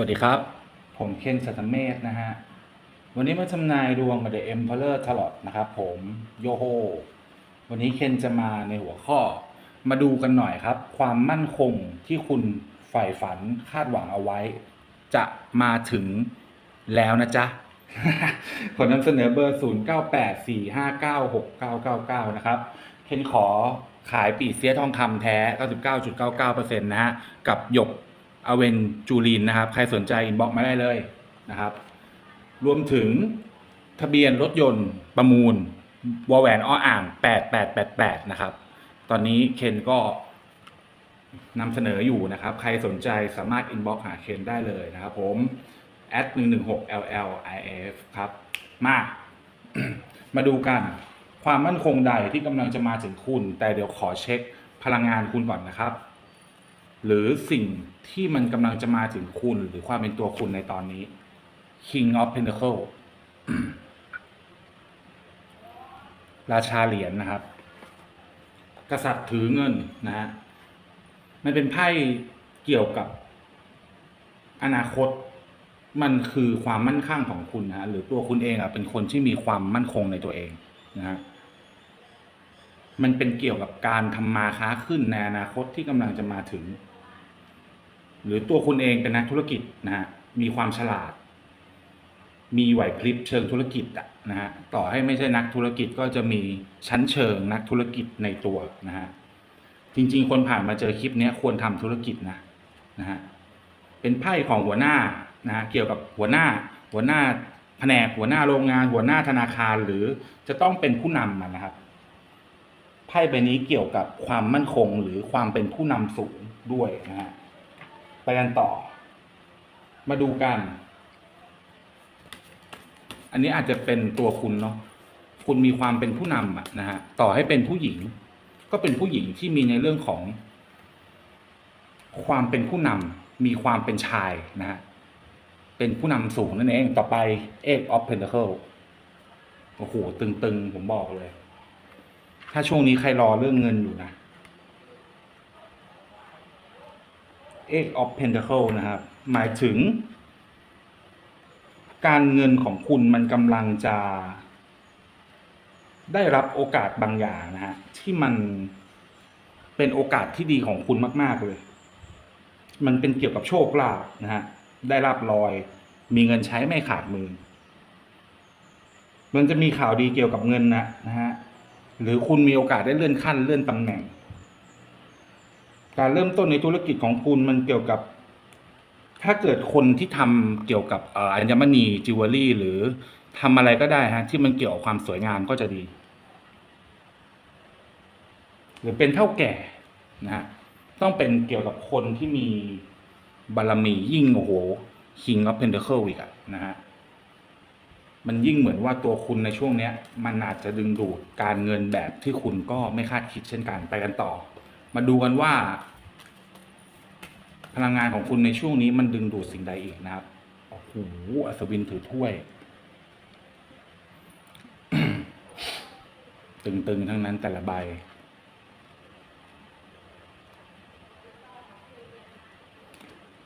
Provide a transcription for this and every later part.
วัสดีครับ ผมเคนสัตเมธนะฮะ วันนี้มาทำนายดวงกับ The Emperor Tarot นะครับผมโยโฮ วันนี้เคนจะมาในหัวข้อ มาดูกันหน่อยครับ ความมั่นคงที่คุณใฝ่ฝันคาดหวังเอาไว้ จะมาถึงแล้วนะจ๊ะขอนำเสนอเบอร์ 0984596999 นะครับ เคนขอขายปีเสียทองคำแท้ 99.99%นะฮะ กับหยก อเวนจูลินนะครับ ใครสนใจบอกมาได้เลยนะครับ รวมถึงทะเบียนรถยนต์ประมูลวอแหวนอ้ออ่าง 8888 นะครับ ตอนนี้เคนก็นำเสนออยู่นะครับ ใครสนใจสามารถอินบ็อกหาเคนได้เลยนะครับผม at 116 LLIF ครับ มา มาดูกัน ความมั่นคงใดที่กำลังจะมาถึงคุณ แต่เดี๋ยวขอเช็คพลังงานคุณก่อนนะครับ หรือสิ่งที่มันกำลังจะมาถึงคุณหรือความเป็นตัวคุณในตอนนี้ King of Pentacle ราชาเหรียญนะครับ กษัตริย์ถือเงินนะฮะ มันเป็นไพ่เกี่ยวกับอนาคต มันคือความมั่นคงของคุณนะฮะ หรือตัวคุณเองอะเป็นคนที่มีความมั่นคงในตัวเองนะฮะ มันเป็นเกี่ยวกับการทำมาค้าขึ้นในอนาคตที่กำลังจะมาถึง หรือตัวคุณเองเป็นนักธุรกิจนะฮะมีความฉลาด มีไหวพริบเชิงธุรกิจอะนะฮะต่อให้ไม่ใช่นักธุรกิจก็จะมีชั้นเชิงนักธุรกิจในตัวนะฮะจริง ๆ คนผ่านมาเจอคลิปนี้ควรทำธุรกิจนะนะฮะเป็นไพ่ของหัวหน้านะฮะเกี่ยวกับหัวหน้า หัวหน้าแผนกหัวหน้าโรงงาน หัวหน้าธนาคารหรือจะต้องเป็นผู้นำอะนะครับไพ่ใบนี้เกี่ยวกับความมั่นคงหรือความเป็นผู้นำสูงด้วยนะฮะ ไปกันต่อ มาดูกัน อันนี้อาจจะเป็นตัวคุณเนาะคุณมีความเป็นผู้นำอะนะฮะต่อให้เป็นผู้หญิง ก็เป็นผู้หญิงที่มีในเรื่องของ ความเป็นผู้นำมีความเป็นชายนะฮะเป็นผู้นำสูงนั่นเองต่อไป Eight of Pentacle โอ้โหตึงๆ ผมบอกเลย ถ้าช่วงนี้ใครรอเรื่องเงินอยู่นะ Eight of Pentacle นะครับ หมายถึง การเงินของคุณมันกำลังจะ ได้รับโอกาสบางอย่างนะฮะที่มันเป็นโอกาสที่ดีของคุณมาก ๆ เลย มันเป็นเกี่ยวกับโชคลาภนะฮะ ได้รับรอย มีเงินใช้ไม่ขาดมือ มันจะมีข่าวดีเกี่ยวกับเงินนะนะฮะ หรือคุณมีโอกาสได้เลื่อนขั้นเลื่อนตำแหน่ง การเริ่มต้นในธุรกิจของคุณมันเกี่ยวกับ ถ้าเกิดคนที่ทำเกี่ยวกับอัญมณีจิวเวลรี่ หรือทำอะไรก็ได้ฮะที่มันเกี่ยวกับความสวยงามก็จะดี หรือเป็นเท่าแก่นะฮะต้องเป็นเกี่ยวกับคนที่มีบารมียิ่งโอ้โห King of Pentacle อีกอะนะฮะมันยิ่งเหมือนว่าตัวคุณในช่วงเนี้ย มันอาจจะดึงดูดการเงินแบบที่คุณก็ไม่คาดคิดเช่นกันไปกันต่อ มาดูกันว่า พลังงานของคุณในช่วงนี้มันดึงดูดสิ่งใดอีกนะครับโอ้โหอัศวินถือถ้วย ตึงๆ ทั้งนั้นแต่ละใบ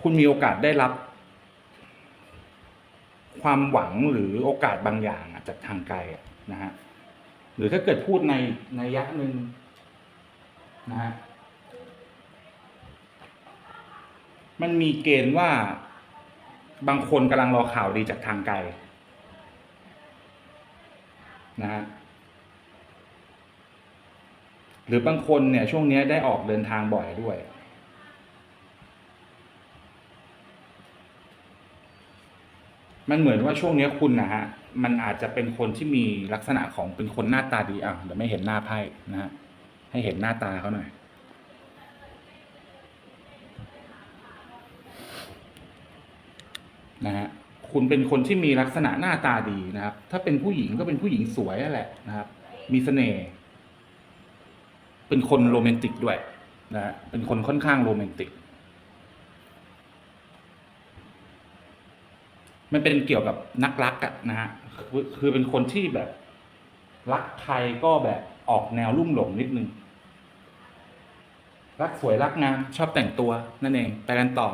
คุณมีโอกาสได้รับ ความหวังหรือโอกาสบางอย่างจากทางไกลนะฮะหรือถ้าเกิดพูดในในยะหนึ่ง นะฮะมันมีเกณฑ์ว่าบางคนกำลังรอข่าวดีจากทางไกลนะฮะหรือบางคนเนี่ยช่วงนี้ได้ออกเดินทางบ่อยด้วย มันเหมือนว่าช่วงนี้คุณนะฮะ มันอาจจะเป็นคนที่มีลักษณะของเป็นคนหน้าตาดีอะเดี๋ยวไม่เห็นหน้าไพ่นะฮะ ให้เห็นหน้าตาเขาหน่อย นะฮะคุณเป็นคนที่มีลักษณะหน้าตาดีนะครับ ถ้าเป็นผู้หญิงก็เป็นผู้หญิงสวยนั่นแหละนะครับ มีเสน่ห์ เป็นคนโรแมนติกด้วยนะฮะเป็นคนค่อนข้างโรแมนติก มันเป็นเกี่ยวกับนักรักอะนะฮะ คือคือเป็นคนที่แบบ รักใครก็แบบออกแนวลุ่มหลงนิดนึง รักสวยรักงามชอบแต่งตัวนั่นเองไปกันต่อ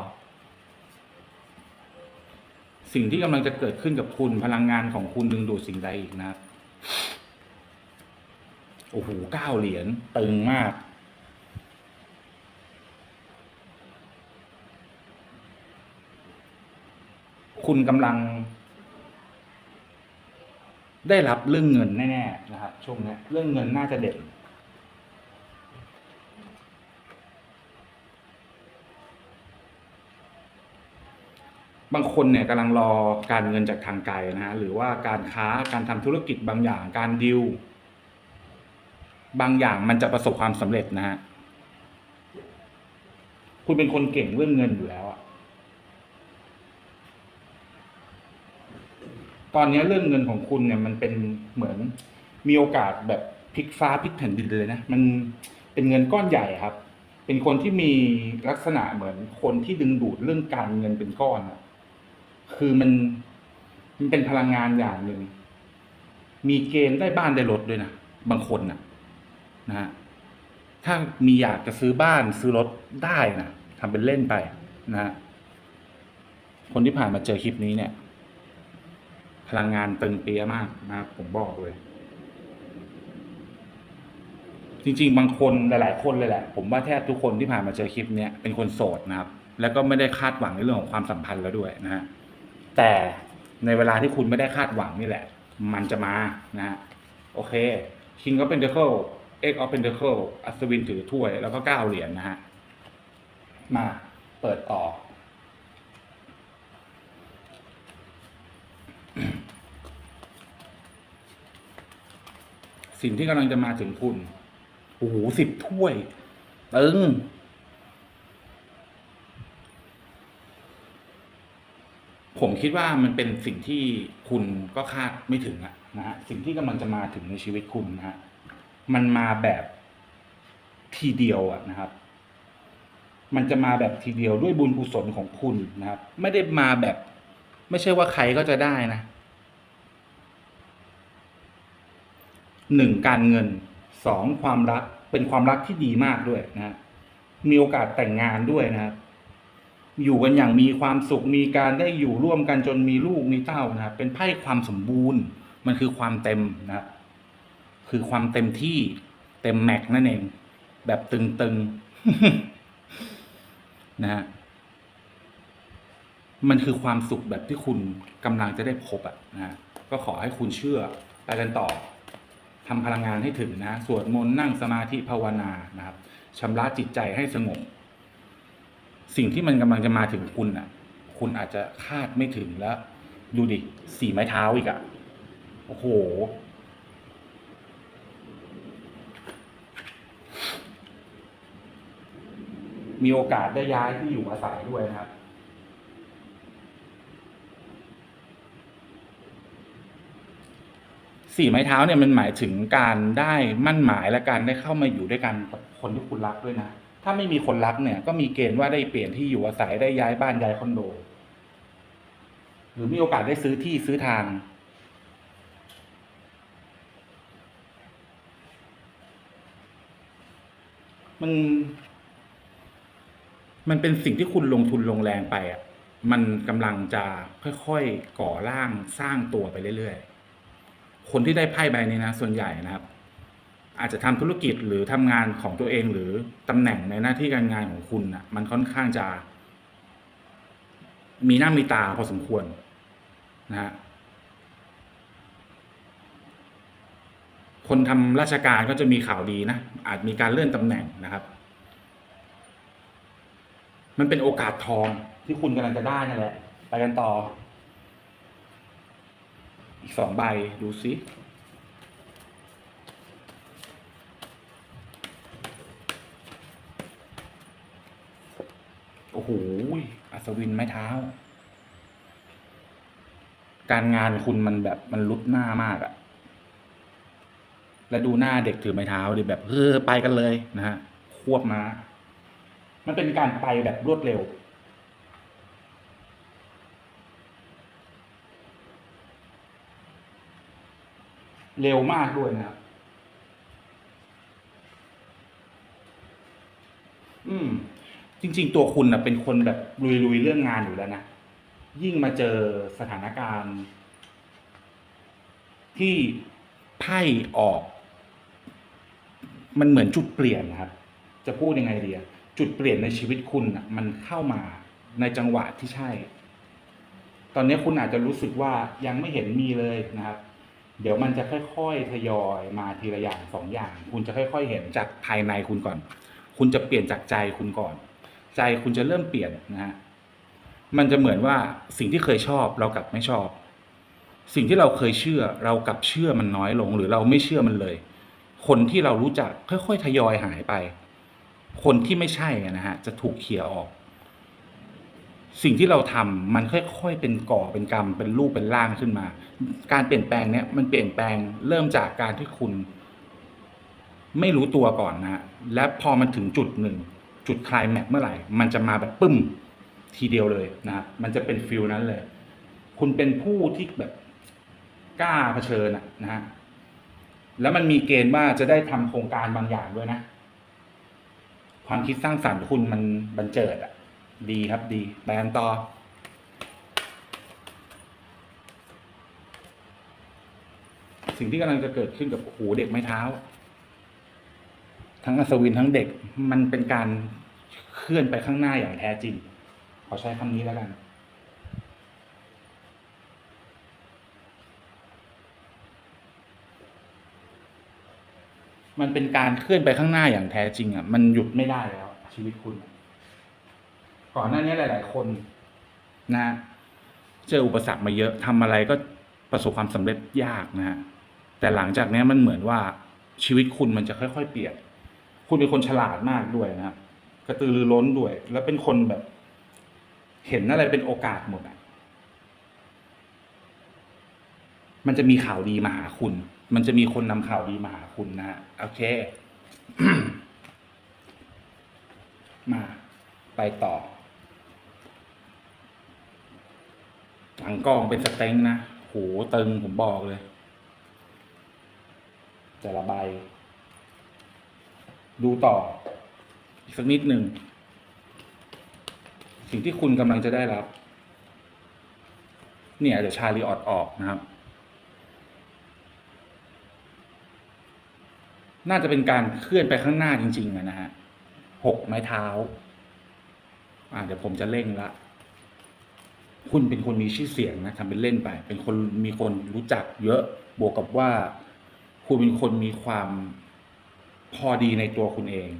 สิ่งที่กำลังจะเกิดขึ้นกับคุณพลังงานของคุณดึงดูดสิ่งใดอีกนะโอ้โหเก้าเหรียญตึงมากคุณกำลัง ได้รับเรื่องเงินแน่ๆนะครับ ช่วงนี้เรื่องเงินน่าจะเด่น บางคนเนี่ยกำลังรอการเงินจากทางไกลนะฮะหรือว่าการค้าการทำธุรกิจบางอย่างการดิวบางอย่างมันจะประสบความสำเร็จนะฮะคุณเป็นคนเก่งเรื่องเงินอยู่แล้วอะตอนนี้เรื่องเงินของคุณเนี่ยมันเป็นเหมือนมีโอกาสแบบพลิกฟ้าพลิกแผ่นดินเลยนะมันเป็นเงินก้อนใหญ่ครับ เป็นคนที่มีลักษณะเหมือนคนที่ดึงดูดเรื่องการเงินเป็นก้อนอะ คือมันมันเป็นพลังงานอย่างหนึ่ง มีเกณฑ์ได้บ้านได้รถด้วยนะ บางคนนะนะฮะถ้ามีอยากจะซื้อบ้านซื้อรถได้นะทำเป็นเล่นไปนะฮะคนที่ผ่านมาเจอคลิปนี้เนี่ย พลังงานตึงเปียมากนะผมบอกเลย จริง ๆ บางคนหลาย ๆ คนเลยแหละ ผมว่าแทบทุกคนที่ผ่านมาเจอคลิปเนี้ยเป็นคนโสดนะครับ แล้วก็ไม่ได้คาดหวังในเรื่องของความสัมพันธ์แล้วด้วยนะฮะ แต่ในเวลาที่คุณไม่ได้คาดหวังนี่แหละ มันจะมานะฮะโอเค King of Pentacle X of Pentacle อัศวินถือถ้วยแล้วก็เก้าเหรียญนะฮะมาเปิดต่อ สิ่งที่กำลังจะมาถึงคุณโอ้โหสิบถ้วย ตึง ผมคิดว่ามันเป็นสิ่งที่คุณก็คาดไม่ถึงอะนะฮะสิ่งที่กำลังจะมาถึงในชีวิตคุณนะฮะมันมาแบบทีเดียวอะนะครับ มันจะมาแบบทีเดียวด้วยบุญกุศลของคุณนะครับ ไม่ได้มาแบบ ไม่ใช่ว่าใครก็จะได้นะหนึ่งการเงินสองความรักเป็นความรักที่ดีมากด้วยนะมีโอกาสแต่งงานด้วยนะครับ อยู่กันอย่างมีความสุขมีการได้อยู่ร่วมกันจนมีลูกมีเต้านะครับเป็นไพ่ความสมบูรณ์ มันคือความเต็มนะครับคือความเต็มที่เต็มแม็กนั่นเอง แบบตึงๆนะฮะมันคือความสุขแบบที่คุณกำลังจะได้พบอะนะฮะก็ขอให้คุณเชื่อไปกันต่อทำพลังงานให้ถึงนะสวดมนต์นั่งสมาธิภาวนานะครับชำระจิตใจให้สงบ สิ่งที่มันกำลังจะมาถึงคุณอะ คุณอาจจะคาดไม่ถึงแล้ว ดูดิสี่ไม้เท้าอีกอะ โอ้โห มีโอกาสได้ย้ายที่อยู่อาศัยด้วยนะครับสี่ไม้เท้าเนี่ยมันหมายถึงการได้มั่นหมายและการได้เข้ามาอยู่ด้วยกันกับคนที่คุณรักด้วยนะ ถ้าไม่มีคนรักเนี่ย ก็มีเกณฑ์ว่าได้เปลี่ยนที่อยู่อาศัยได้ย้ายบ้านย้ายคอนโด หรือมีโอกาสได้ซื้อที่ซื้อทาง มัน มันเป็นสิ่งที่คุณลงทุนลงแรงไปอะ มันกำลังจะค่อยๆก่อร่างสร้างตัวไปเรื่อยๆ คนที่ได้ไพ่ใบนี้นะ ส่วนใหญ่นะครับ อาจจะทำธุรกิจหรือทำงานของตัวเองหรือตำแหน่งในหน้าที่การงานของคุณอะมันค่อนข้างจะ มีหน้ามีตาพอสมควรนะฮะคนทำราชการก็จะมีข่าวดีนะ อาจมีการเลื่อนตำแหน่งนะครับ มันเป็นโอกาสทองที่คุณกำลังจะได้นั่นแหละ ไปกันต่อ อีกสองใบดูสิ อ้โหอัศวินไม้เท้า การงานคุณมันแบบมันลุดหน้ามากอะแล้วดูหน้าเด็กถือไม้เท้าดิแบบเออไปกันเลยนะฮะควบมา มันเป็นการไปแบบรวดเร็ว เร็วมากด้วยนะครับอืม จริง ๆ ตัวคุณนะเป็นคนแบบลุยๆเรื่องงานอยู่แล้วนะยิ่งมาเจอสถานการณ์ ที่ไพ่ออก มันเหมือนจุดเปลี่ยนนะครับ จะพูดยังไงดีอะจุดเปลี่ยนในชีวิตคุณอะมันเข้ามาในจังหวะที่ใช่ ตอนนี้คุณอาจจะรู้สึกว่ายังไม่เห็นมีเลยนะครับ เดี๋ยวมันจะค่อยๆทยอยมาทีละอย่างสองอย่าง คุณจะค่อย ๆ เห็นจากภายในคุณก่อน คุณจะเปลี่ยนจากใจคุณก่อน ใจคุณจะเริ่มเปลี่ยนนะฮะมันจะเหมือนว่าสิ่งที่เคยชอบเรากลับไม่ชอบ สิ่งที่เราเคยเชื่อเรากลับเชื่อมันน้อยลง หรือเราไม่เชื่อมันเลย คนที่เรารู้จักค่อยๆทยอยหายไป คนที่ไม่ใช่นะฮะจะถูกเขี่ยออก สิ่งที่เราทำมันค่อยๆเป็นก่อเป็นกรรมเป็นรูปเป็นร่างขึ้นมา การเปลี่ยนแปลงเนี้ยมันเปลี่ยนแปลงเริ่มจากการที่คุณ ไม่รู้ตัวก่อนนะฮะและพอมันถึงจุดหนึ่ง จุดคลายแม็กเมื่อไหร่ มันจะมาแบบปึ้มทีเดียวเลยนะครับมันจะเป็นฟิลนั้นเลย คุณเป็นผู้ที่แบบกล้าเผชิญอะนะฮะแล้วมันมีเกณฑ์ว่าจะได้ทำโครงการบางอย่างด้วยนะ ความคิดสร้างสรรค์คุณมันบันเจิดอะดีครับดีไปกันต่อสิ่งที่กำลังจะเกิดขึ้นกับหูเด็กไม้เท้า ทั้งอัศวินทั้งเด็กมันเป็นการเคลื่อนไปข้างหน้าอย่างแท้จริง ขอใช้คำนี้แล้วกัน มันเป็นการเคลื่อนไปข้างหน้าอย่างแท้จริง อะ มันหยุดไม่ได้แล้ว ชีวิตคุณ ก่อนหน้านี้หลาย ๆ คน นะเจออุปสรรคมาเยอะทำอะไรก็ประสบความสำเร็จยากนะฮะแต่หลังจากนี้มันเหมือนว่าชีวิตคุณมันจะค่อย ๆ เปลี่ยน คุณเป็นคนฉลาดมากด้วยนะครับ กระตือรือร้นด้วย แล้วเป็นคนแบบ เห็นอะไรเป็นโอกาสหมดอะมันจะมีข่าวดีมาหาคุณ มันจะมีคนนำข่าวดีมาหาคุณนะฮะโอเค มาไปต่อ หลังกล้องเป็นสเต็งนะ โห ตึงผมบอกเลย แต่ละใบ ดูต่อ อีกสักนิดหนึ่ง สิ่งที่คุณกำลังจะได้รับ เนี่ยเดี๋ยวชาลีออดออกนะครับ น่าจะเป็นการเคลื่อนไปข้างหน้าจริง ๆนะฮะหกไม้เท้า อ่าเดี๋ยวผมจะเร่งละคุณเป็นคนมีชื่อเสียงนะทำเป็นเล่นไป เป็นคนมีคนรู้จักเยอะบวกกับว่า คุณเป็นคนมีความ พอดีในตัวคุณเอง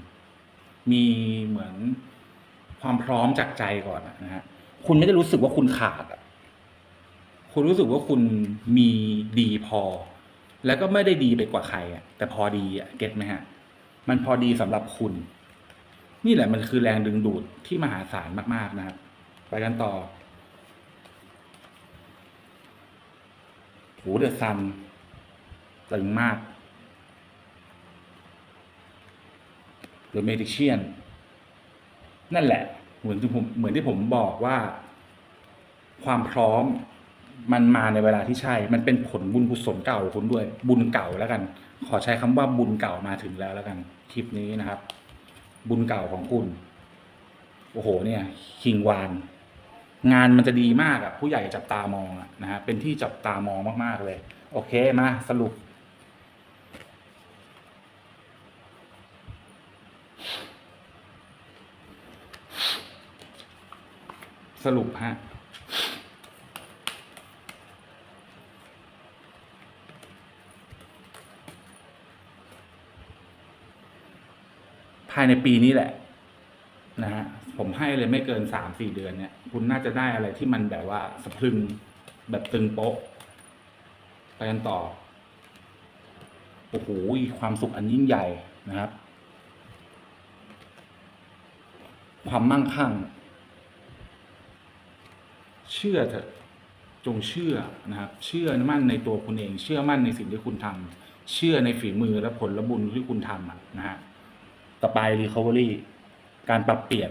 มีเหมือนความพร้อมจากใจก่อนนะฮะคุณไม่ได้รู้สึกว่าคุณขาดอะคุณรู้สึกว่าคุณมีดีพอ แล้วก็ไม่ได้ดีไปกว่าใครอะ แต่พอดีอะเก็ตไหมฮะ มันพอดีสำหรับคุณ นี่แหละมันคือแรงดึงดูดที่มหาศาลมาก ๆ นะครับ ไปกันต่อหูเดือะซันตึงมาก The Magician นั่นแหละเหมือนที่ผมเหมือนที่ผมบอกว่า ความพร้อมมันมาในเวลาที่ใช่ มันเป็นผลบุญกุศลเก่าคุณด้วย บุญเก่าแล้วกัน ขอใช้คำว่าบุญเก่ามาถึงแล้วแล้วกัน คลิปนี้นะครับ บุญเก่าของคุณ โอ้โห เนี่ยคิงวาน งานมันจะดีมากอะผู้ใหญ่จับตามองอะนะฮะเป็นที่จับตามองมากๆเลย โอเคมาสรุป สรุปฮะภายในปีนี้แหละ นะฮะผมให้เลยไม่เกินสามสี่เดือนเนี่ย คุณน่าจะได้อะไรที่มันแบบว่าสะพรึงแบบตึงโป๊ะไปกันต่อ โอ้โหความสุขอันยิ่งใหญ่นะครับ ความมั่งคั่ง ชื่อเถอะจงเชื่อนะครับเชื่อมั่นในตัวคุณเอง เชื่อมั่นในสิ่งที่คุณทำเชื่อในฝีมือและผลและบุญที่คุณทำนะฮะต่อไป Recovery การปรับเปลี่ยน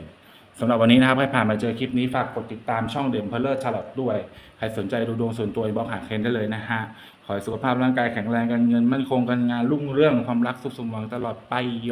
สำหรับวันนี้นะครับให้ผ่านมาเจอคลิปนี้ฝากกดติดตามช่องเดมเพลเลอร์ชาร์ลอตด้วย ใครสนใจดูดวงส่วนตัวบอกหาเคนได้เลยนะฮะ ขอให้สุขภาพร่างกายแข็งแรงการเงินมั่นคงการงานรุ่งเรื่องความรักสุขสมหวังตลอดไปโย